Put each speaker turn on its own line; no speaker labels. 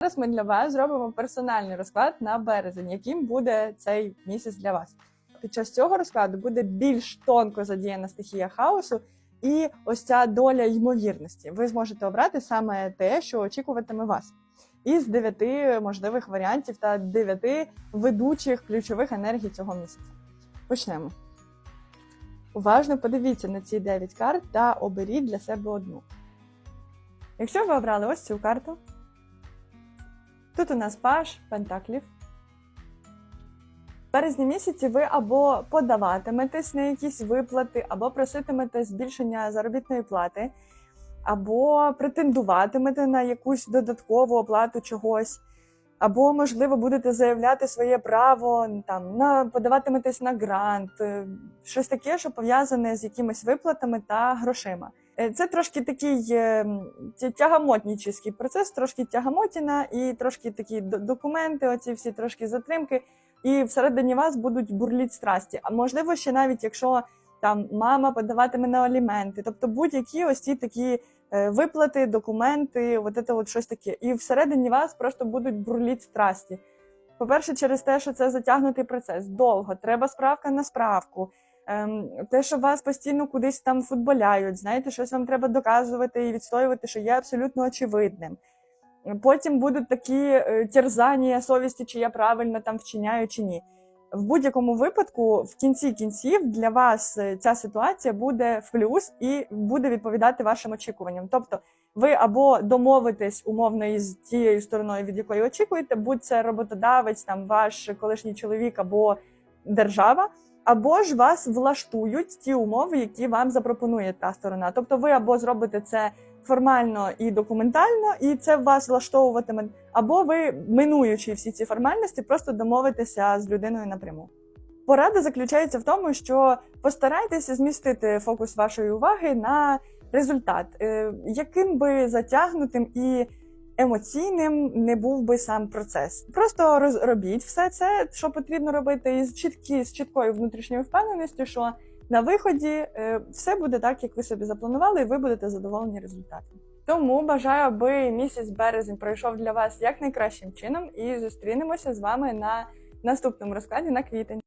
Зараз ми для вас зробимо персональний розклад на березень, яким буде цей місяць для вас. Під час цього розкладу буде більш тонко задіяна стихія хаосу і ось ця доля ймовірності. Ви зможете обрати саме те, що очікуватиме вас. Із дев'яти можливих варіантів та дев'яти ведучих ключових енергій цього місяця. Почнемо. Уважно подивіться на ці 9 карт та оберіть для себе одну. Якщо ви обрали ось цю карту, тут у нас паш пентаклів. Березні місяці ви або подаватиметесь на якісь виплати, або проситимете збільшення заробітної плати, або претендуватимете на якусь додаткову оплату чогось, або, можливо, будете заявляти своє право там на подаватиметесь на грант, е, щось таке, що пов'язане з якимись виплатами та грошима. Е, Це трошки такий е, тягамотнічий процес, трошки тягамотіна і трошки такі документи, оці всі трошки затримки, і всередині вас будуть бурліть страсті. А можливо, ще навіть якщо там мама подаватиме на аліменти, тобто будь-які ось ці такі виплати, документи, от це от щось таке. І всередині вас просто будуть бурліть страсті. По-перше, через те, що це затягнутий процес, довго, треба справка на справку. Ем, те, що вас постійно кудись там футболяють, знаєте, щось вам треба доказувати і відстоювати, що є абсолютно очевидним. Потім будуть такі е, терзання совісті, чи я правильно там вчиняю, чи ні. В будь-якому випадку, в кінці кінців, для вас е, ця ситуація буде в плюс і буде відповідати вашим очікуванням. Тобто, ви або домовитесь умовно із тією стороною, від якої очікуєте, будь це роботодавець, там ваш колишній чоловік або держава, або ж вас влаштують ті умови, які вам запропонує та сторона. Тобто, ви або зробите це формально і документально, і це вас влаштовуватиме, або ви, минуючи всі ці формальності, просто домовитеся з людиною напряму. Порада заключається в тому, що постарайтеся змістити фокус вашої уваги на результат, Е, яким би затягнутим і емоційним не був би сам процес. Просто роз- робіть все це, що потрібно робити, із чіткі з чіткою внутрішньою впевненістю, що на виході е, все буде так, як ви собі запланували, і ви будете задоволені результатом. Тому бажаю, аби місяць березень пройшов для вас як найкращим чином, і зустрінемося з вами на наступному розкладі на квітень.